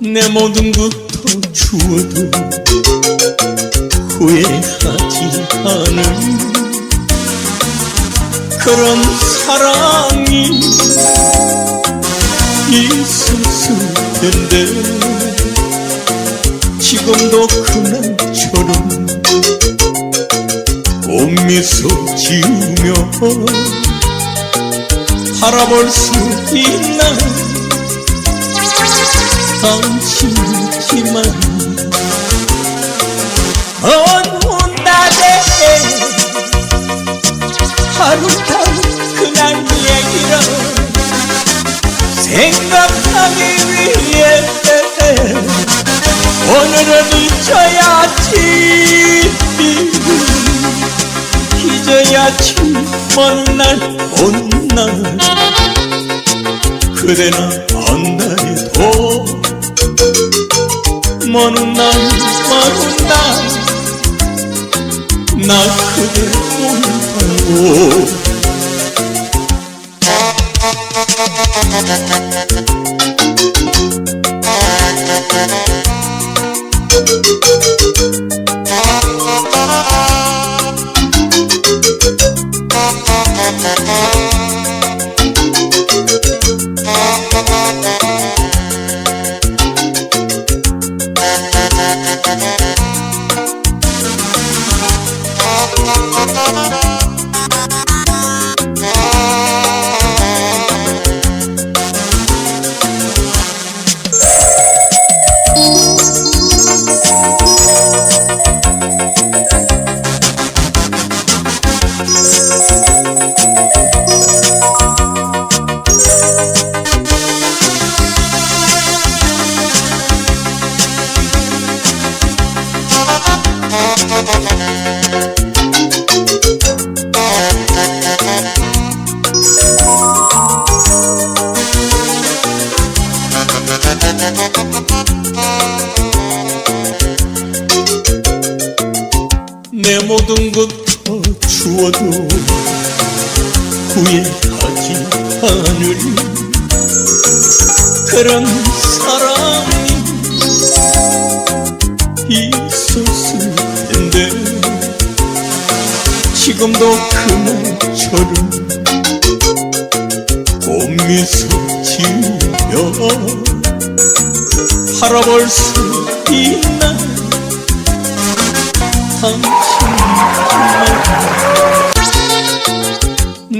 내 모든 것도 주어도 후회하지 않을 그런 사랑이 있었을 텐데 지금도 그날처럼 꽃미소 지으며 바라볼 수 있나 어느 날에 하루하루 그날 얘기를 생각하기 위해 오늘은 잊어야지. 잊어야지. 먼 날, 온 날. 그대 나 안나해도 먼 날, 먼 날, 나그 내 모든 것도 주어도 후회하지 않을 그런 사랑이 있었을 텐데 지금도 그날처럼 꽃미소 지으며 바라볼 수 있나 당신만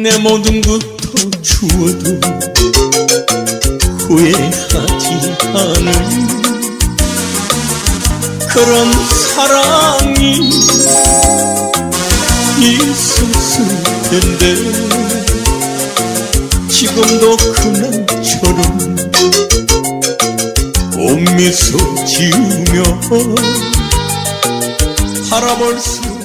내 모든 것도 주어도 후회하지 않을 그런 사랑이 있었을 텐데 지금도 그날처럼 꽃미소 지으며 바라볼 수